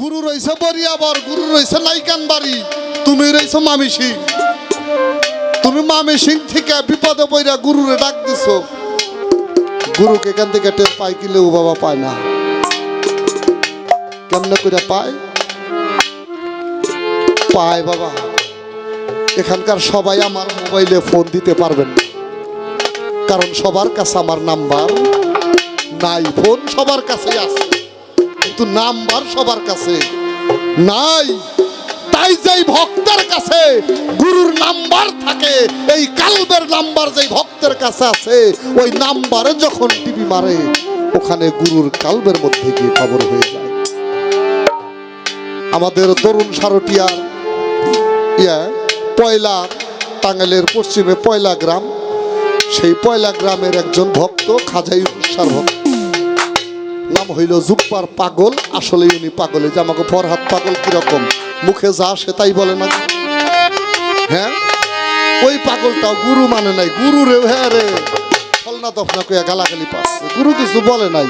গুরু রইছে বরিয়াবর, গুরু রইছে নাইকান বাড়ি তুমি রইছো মামি সিং তুমি মামি সিং থেকে বিপদে পইরা গুরুরে ডাক দিছো। গুরুকে এখান থেকে টের পাই কিলে ও বাবা পায় না। কেমনে করে পায়? পায় বাবা। এখানকার সবাই আমার মোবাইলে ফোন দিতে পারবেন না। কারণ সবার কাছে আমার নাম্বার নাই, ফোন সবার কাছে আছে। কিন্তু নাম্বার সবার কাছে। নাই, তাই যেই ভক্তের কাছে গুরুর নাম্বার থাকে, এই কালবের নাম্বার যেই ভক্তের কাছে আছে, ওই নাম্বারে যখন টিভি মারে, ওখানে গুরুর কালবের মধ্যে গিয়ে খবর হয়ে যায়। আমাদের তরুণ সারটিয়ার ইয়া, পয়লা টাঙ্গাইলের পশ্চিমে পয়লা গ্রাম, সেই পয়লা গ্রামের একজন ভক্ত, খাজাই ভক্ত। নাম হইল জুপ্পার পাগল। আসলে উনি পাগলে যে আমাকে ফরহাত পাগল কীরকম? মুখে যা সে তাই বলে না? হ্যাঁ? ওই পাগলটাও গুরু মানে নাই। গুরু রে হ্যাঁ রে। ফলনা দফনা কইয়া গালাগালি পাচ্ছে। গুরু কিছু বলে নাই।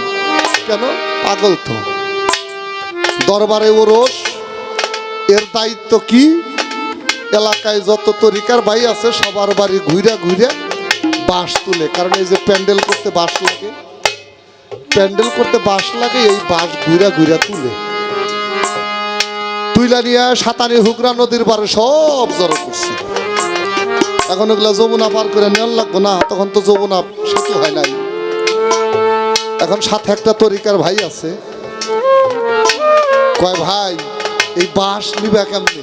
কেন? পাগল তো। দরবারে ওরস। এর দায়িত্ব কি? এলাকায় যত তরিকার ভাই আছে, সবার বাড়ি ঘুরে ঘুরে বাঁশ তুলে। কারণ এই যে প্যান্ডেল করতে বাঁশ লাগে প্যান্ডেল করতে বাঁশ লাগে, এই বাঁশ ঘুরা ঘুরা তুলে। তুইলা নিয়ে সাতানি, হুগরা নদীর পারে সব জড়ো করছে। এখন ওগুলা যমুনা পার করে নেওয়ার লাগবো না, তখন তো যমুনা সেতু হয় নাই। এখন সাথে একটা তরিকার ভাই আছে। কয়, ভাই, এই বাঁশ নিবে কেমনি?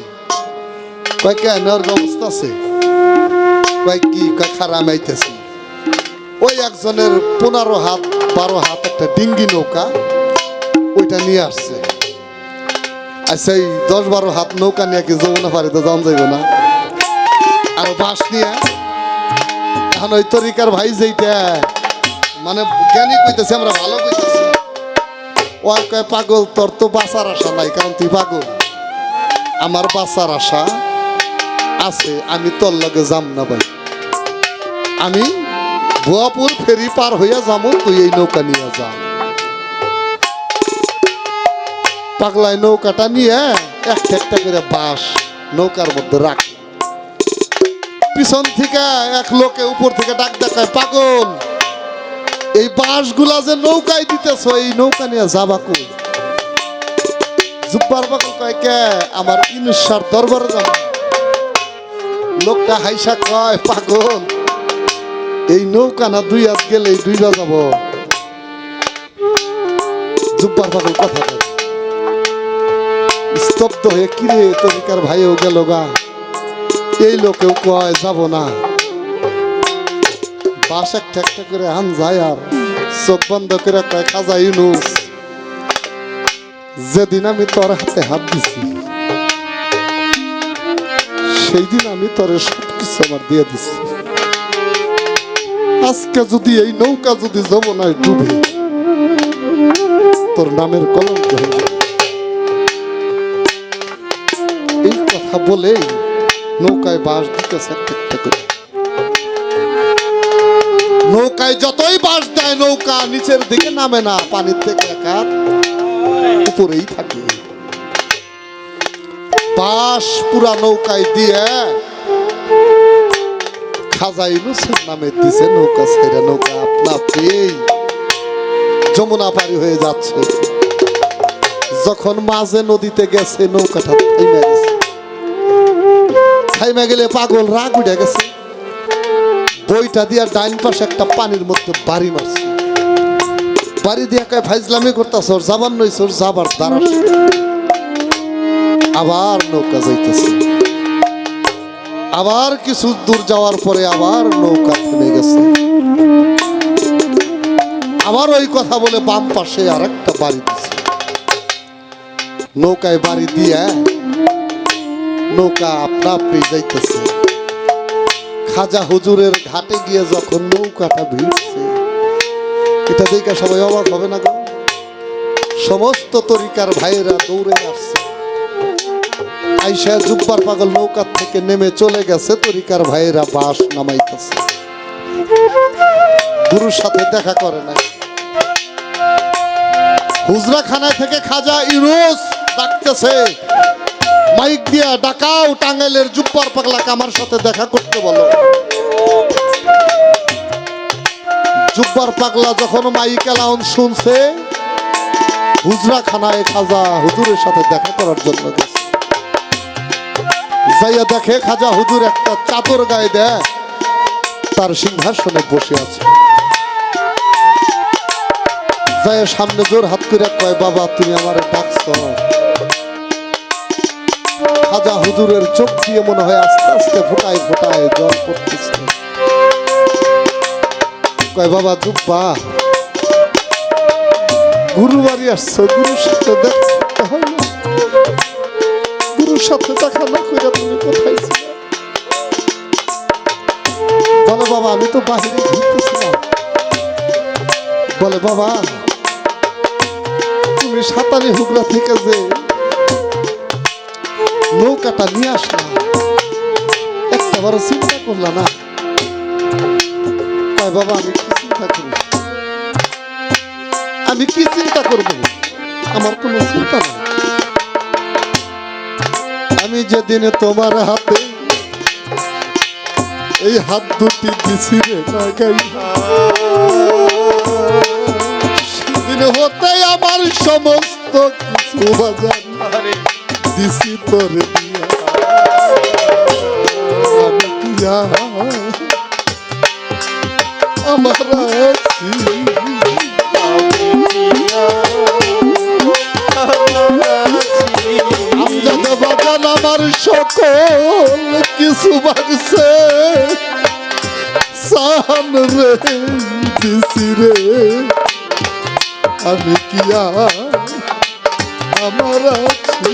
কয় কে নেওয়ার ব্যবস্থা আছে। কয়, কি? কয় খারাপ আইতেছি। ওই একজনের পনেরো হাত, বারো হাত একটা ডিঙ্গি নৌকা ওইটা নিয়ে আসছে। আচ্ছা এই দশ বারো হাত নৌকা নিয়ে কি যমুনা পারিতে যান যাইব না? আর বাঁশ নিয়ে, এখন ওই তরিকার ভাই যেইটা মানে জ্ঞানী কইতেছে, আমরা ভালো কইতেছি। ও আর কয়, পাগল, তোর তো বাঁচার আশা নাই, কারণ তুই পাগল। আমার বাঁচার আশা আছে, আমি তোর লগে যাম না ভাই। আমি ভুয়াপুর ফেরি পার হইয়া যাব তুই এই নৌকা নিয়ে যা। পাগলায় নৌকাটা নিয়ে একটা একটা করে বাঁশ নৌকার মধ্যে রাখ। পিছন থেকে এক লোকে উপর থেকে ডাক দেখায়, পাগল, এই বাঁশগুলা যে নৌকায় দিতেছ, এই নৌকা নিয়ে যাবা কই? জুব্বার পাগল কয়, কে? আমার ইনুসার দরবারে যাব। লোকটা হাইসা কয়, পাগল এই নৌকা না দুই হাত গেলে দুইটা যাব। জুব্বার পাগল কথা স্তব্ধ হয়ে কিরে তরিকার ভাইও গেল গা। এই লোকেও কয়, যাব না। বাস একটা একটা করে আন যায় আর চোখ বন্ধ করে কয়, খাজা ইউনুস, যেদিন আমি তোর হাতে হাত দিছি সেই দিন আমি তোর সব কিছু আমার দিয়ে দিছি। আজকে যদি এই নৌকা যদি যমুনায় ডুবে, তোর নামের কলঙ্ক এই কথা বলেই নৌকায় বাঁশ দিতেছে একটা নৌকায় যতই বাঁশ দেয়, নৌকা নিচের দিকে নামে না, পানির থেকে এক উপরেই থাকে। বাঁশ পুরা নৌকায় দিয়ে খাজা নামে দিছে, নৌকা ছেড়ে নৌকা আপনা যমুনা পারি হয়ে যাচ্ছে। যখন মাঝে নদীতে গেছে, নৌকাটা থাইমা গেছে। থাইমা গেলে পাগল রাগ উঠে গেছে। বইটা দিয়া ডাইন পাশে একটা পানির মধ্যে বাড়ি মারছে। বাড়ি দিয়া কয়, ফাইজলামি করতাছ, ওর যাবার নইছে, ওর যাবার দাঁড়াস আবার নৌকা যাইতেছে। আবার কিছু দূর যাওয়ার পরে আবার নৌকা থেমে গেছে। আবার ওই কথা বলে বাম পাশে আর একটা বাড়ি দিছে। নৌকায় বাড়ি দিয়ে নৌকা আপনা আপনি যাইতেছে। খাজা হুজুরের ঘাটে গিয়ে যখন নৌকাটা ভিড়ছে, এটা দেখে সবাই অবাক হবে না গো? সমস্ত তরিকার ভাইয়েরা দৌড়ে আসছে। আইসা জুব্বার পাগল নৌকার থেকে নেমে চলে গেছে, তরিকার ভাইয়েরা বাস নামাইতেছে। গুরুর সাথে দেখা করে নাই। হুজরা খানায় থেকে খাজা ইউনুস ডাকতেছে, মাইক দিয়া ডাকাও টাঙ্গাইলের জুব্বার পাগলাকে আমার সাথে দেখা করতে বলো। জুব্বার পাগলা যখন মাইক এলাউন শুনছে হুজরা খানায় খাজা হুজুরের সাথে দেখা করার জন্য গেছে। যাইয়া দেখে খাজা হুজুর একটা চাদর গায়ে দেয়, তার সিংহাসনে বসে আছে। যাইয়া সামনে জোর হাত করে কয়, বাবা, তুমি আমার ডাকছ খাজা হুজুরের চোখ দিয়ে মনে হয় আস্তে আস্তে ফোটায় ফোটায় জল পড়তেছে কয়, বাবা, দুব্বা গুরু বাড়ি আসছো, গুরুর সাথে গুরুর সাথে দেখা না করে তুমি কোথায় ছিলে? বলে বাবা, আমি তো বাহিরে ঘুরতেছিলাম। বলে, বাবা, তুমি সাঁতারি হুগলা থেকে যে নৌকাটা নিয়ে আসলাম একটা বড় চিন্তা করলাম না? কয়, বাবা, আমি কি চিন্তা করি? আমি কি চিন্তা করব? আমার কোনো চিন্তা নেই। আমি যেদিনে তোমার হাতে এই হাত দুটি দিছি রে সেদিন হতে আমার সমস্ত কিছু বাজার দিছি তোরে দিয়া। আমার আছি সকল কিছু বাজছে সান রে আমি কিয়া আমার আছি?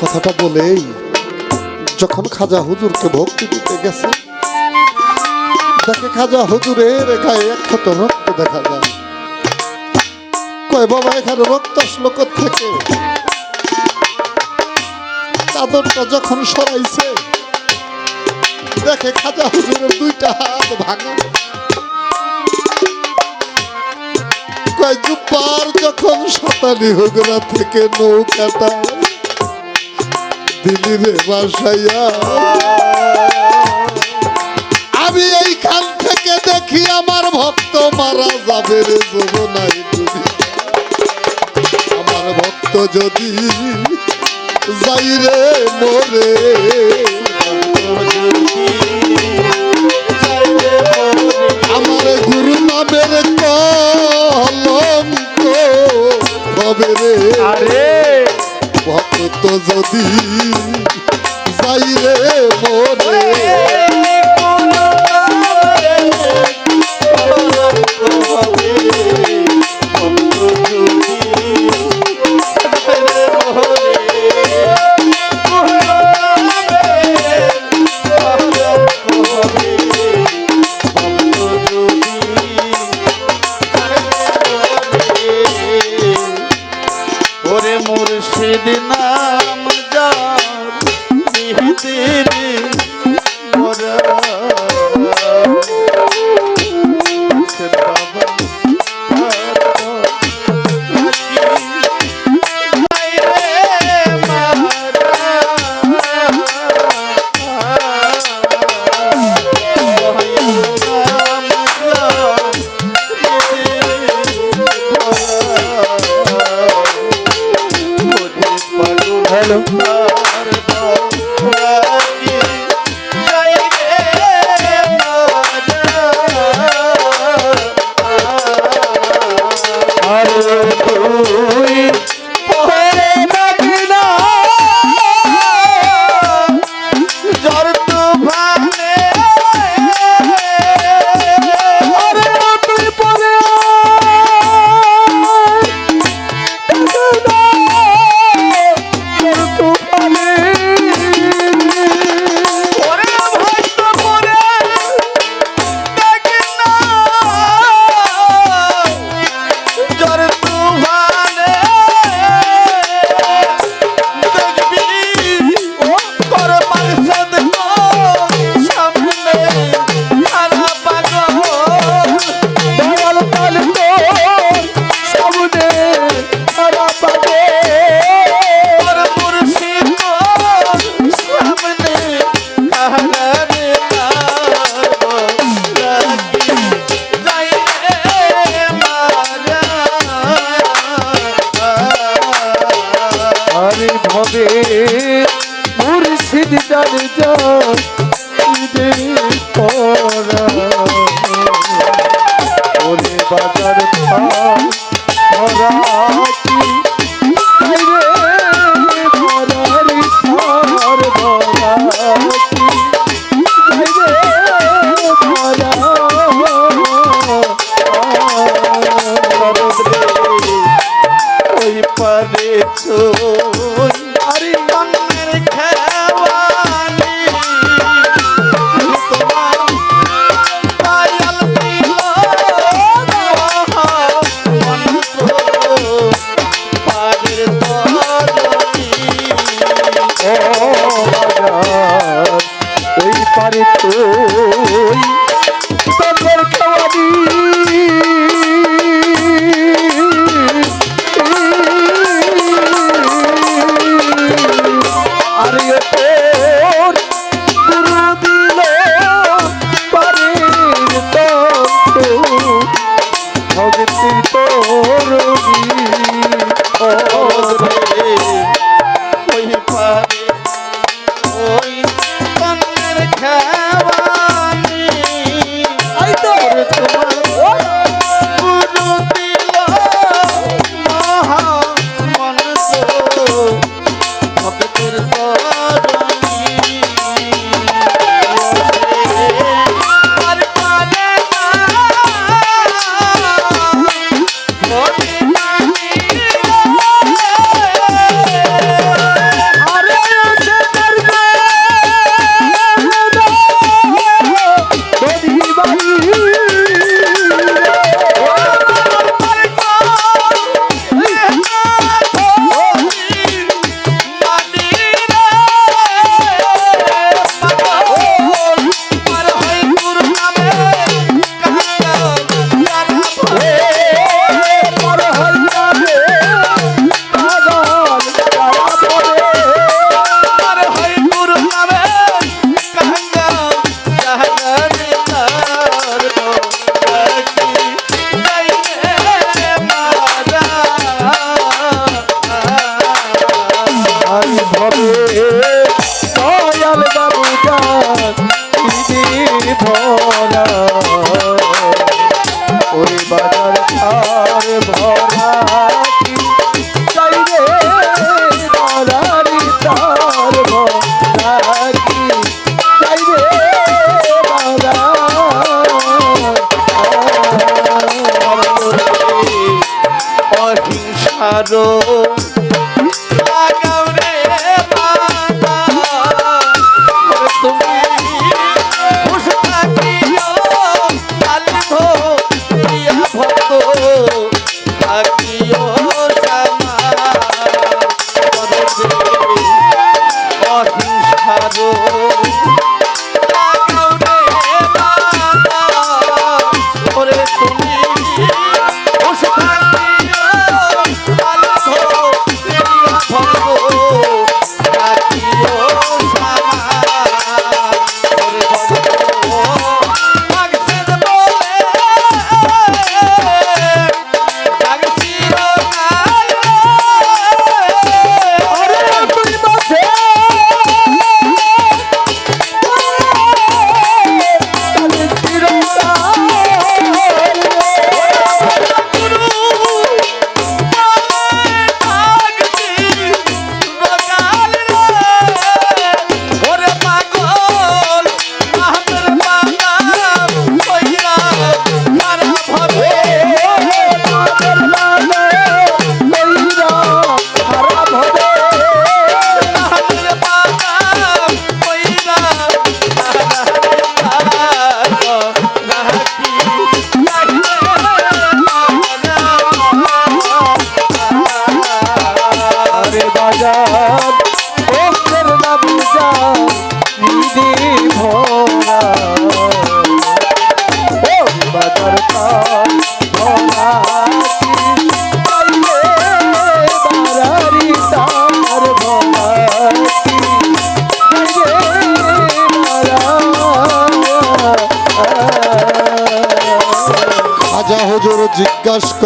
কথাটা বলেই যখন খাজা হুজুরকে ভক্তি দিতে গেছে, দেখে খাজা হুজুরের গায়ে এক ক্ষত রক্ত দেখা যায়। কয়, বাবা, এখানে রক্ত আসলো থেকে চাদরটা যখন সরাইছে, দেখে খাজা হুজুরের দুইটা হাত ভাঙা। কয়, জুব্বার যখন সাতানি হুগরা থেকে নৌকাটা দিলি রে বাসাইয়া। আমি এইখান থেকে দেখি আমার ভক্ত মারা যাবে রে যমুনাই আমার ভক্ত যদি যাই রে মরে, আমার গুরু নামের রে। আরে! ভক্ত যদি যাই রে মরে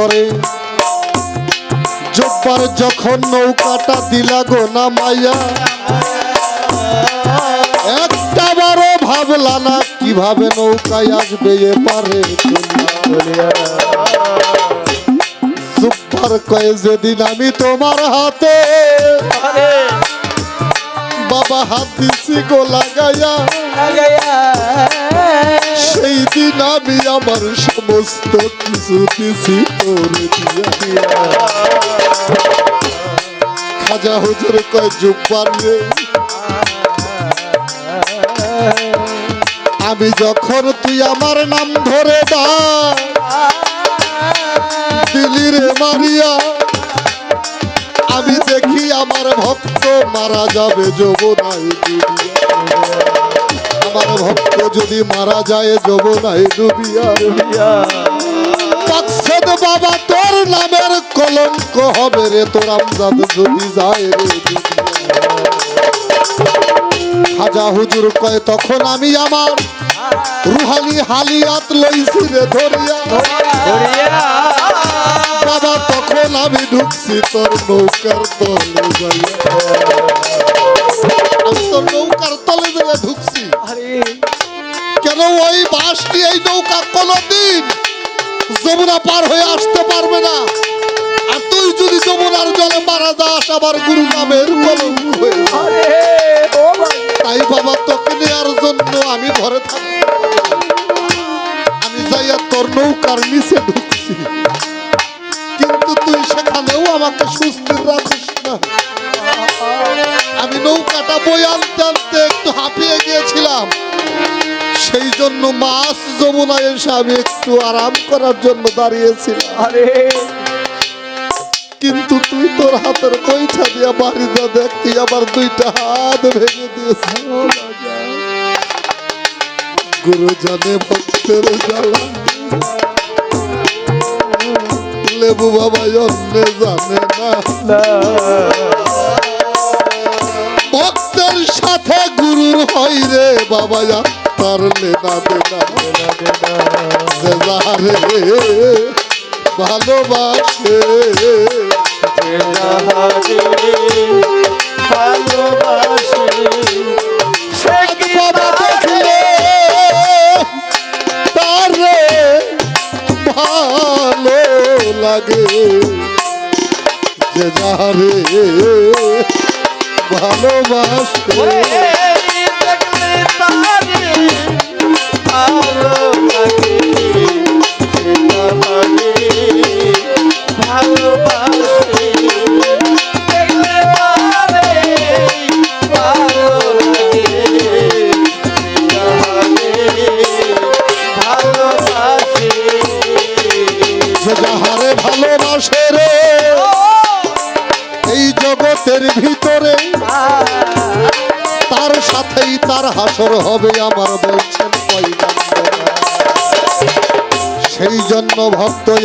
করে। একবার যখন নৌকাটা দিলা গো না মাইয়া, একটা বারো ভাবলা না কীভাবে নৌকায় আসবে এ পারে সুপার কয়ে, যেদিন আমি তোমার হাতে বাবা হাত দিছি গো লাগাইয়া লাগাইয়া সেই আমি আমার সমস্ত কিছু দিছি দিয়া। খাজা হুজুর কয় জুব্বার রে আমি যখন তুই আমার নাম ধরে মারিয়া। আমি দেখি আমার ভক্ত মারা যাবে ডুবিয়া। আমার ভক্ত যদি মারা যায় ডুবিয়া বাবা তোর নামের কলঙ্ক হবে রে তোর আমজাদ যদি যায় রে খাজা হুজুর কয় তখন আমি আমার রুহানি হালিয়াত লইছি রে ধরিয়া। বাবা তখন আমি ঢুকছি তোর নৌকার তলে যাইয়া। বাসটি এই নৌকা কোনদিন যমুনা পার হয়ে আসতে পারবে না। আর তুই যদি যমুনার জলে মারা যাস আবার গুরু নামের তাই বাবা, তোকে নেওয়ার জন্য আমি ঘরে থাকি আমি যাইয়া তোর নৌকার নিচে ঢুকছি। কিন্তু তুই সেখানেও আমাকে সুস্থির রাখিস না। আমি নৌকাটা বই আনতে আনতে একটু হাঁপিয়ে গিয়েছিলাম। সেই জন্য মাছ যমুনায় এসে আমি একটু আরাম করার জন্য দাঁড়িয়েছিলাম। আরে। কিন্তু তুই তোর হাতের পয়সা দিয়া বাড়ি যা দেখ আবার দুইটা হাত ভেঙে দিয়েছিস। গুরু জানে ভক্তের জ্বালা লেবু বাবা অন্য জানে না। ভক্তের সাথে গুরুর হয় রে বাবা যা তার লেনা দেনা যে যারে ভালোবাসে যাহারে ভালোবাসে সে কি দেখলে তারে ভালো লাগে। যে যারে ভালোবাসে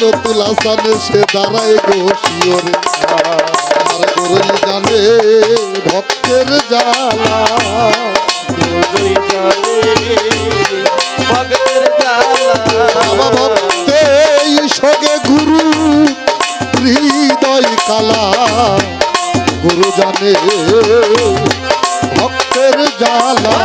যেন তুলা সানে সে দাঁড়ায় গো শিওরে আমার গরুই জানে ভক্তের জ্বালা। ভক্তে সগে গুরু হৃদয় কালা। গুরু জানে ভক্তের জ্বালা।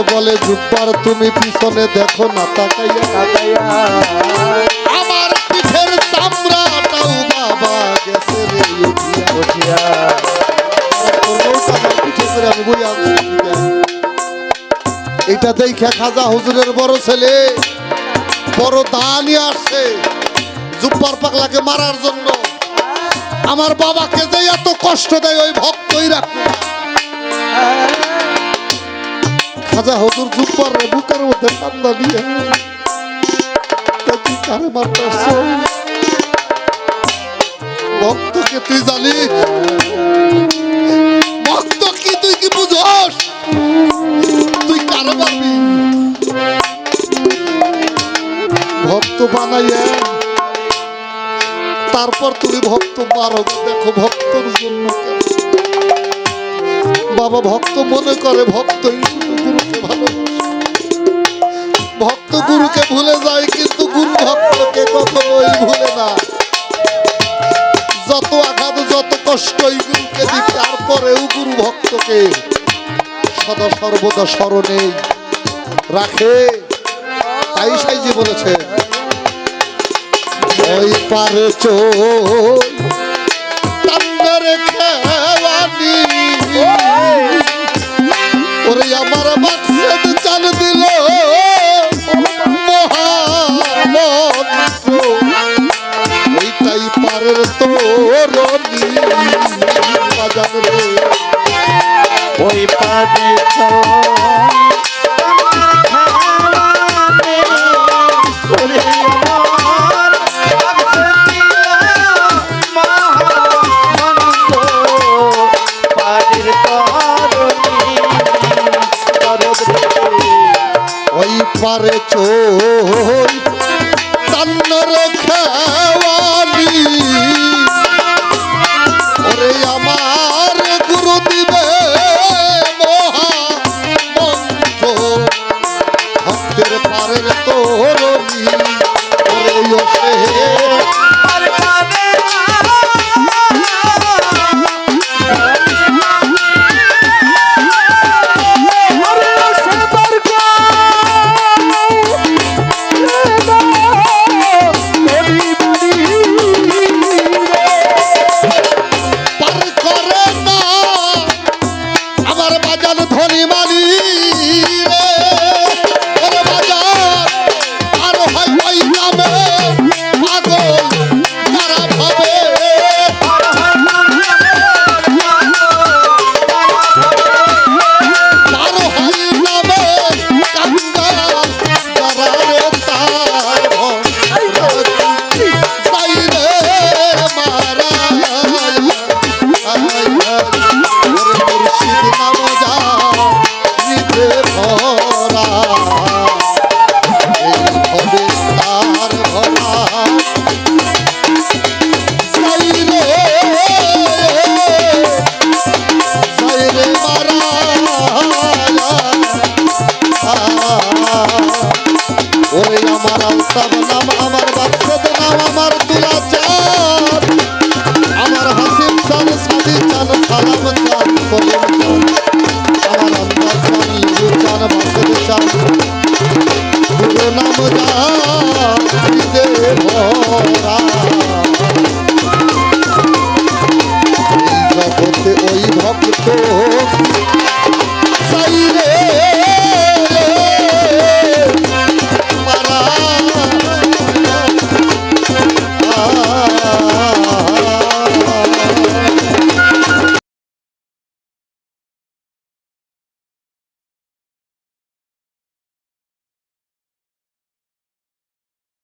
হুজুর বলে জুব্বার, তুমি পিছনে দেখো না, তাকাইয়া। আমার পিঠের চামড়াটাও বাবা গেছে রে উঠিয়া। দেখে খাজা হুজুরের বড় ছেলে, বড় দানি আসছে জুব্বার পাগলাকে মারার জন্য। আমার বাবাকে যে এত কষ্ট দেয়, ওই ভক্তই রাখুন খাজা হুজুর জুব্বার বুকের মধ্যে কান্দা তুই কারে মারতে আসছো? ভক্তকে তুই জানিস? ভক্ত কি তুই কি বুঝস? তুই কারে মারবি? ভক্ত বানাইয়া। তারপর তুমি ভক্ত মারো, দেখো ভক্তর জন্য কেন বাবা ভক্ত মনে করে, ভক্ত ভক্ত গুরুকে ভুলে যায়, কিন্তু গুরু ভক্তকে কখনোই ভুলে না। যত আঘাত, যত কষ্টই গুরুকে দিক, তারপরেও গুরু ভক্তকে সদা সর্বদা স্মরণে রাখে। তাই সাইজি বলেছে, ওই পারে চোর পাড়ির তরণী তরণী ওই পারে চোর তান্নর ওরে সব নাম আমার বাচ্চাদ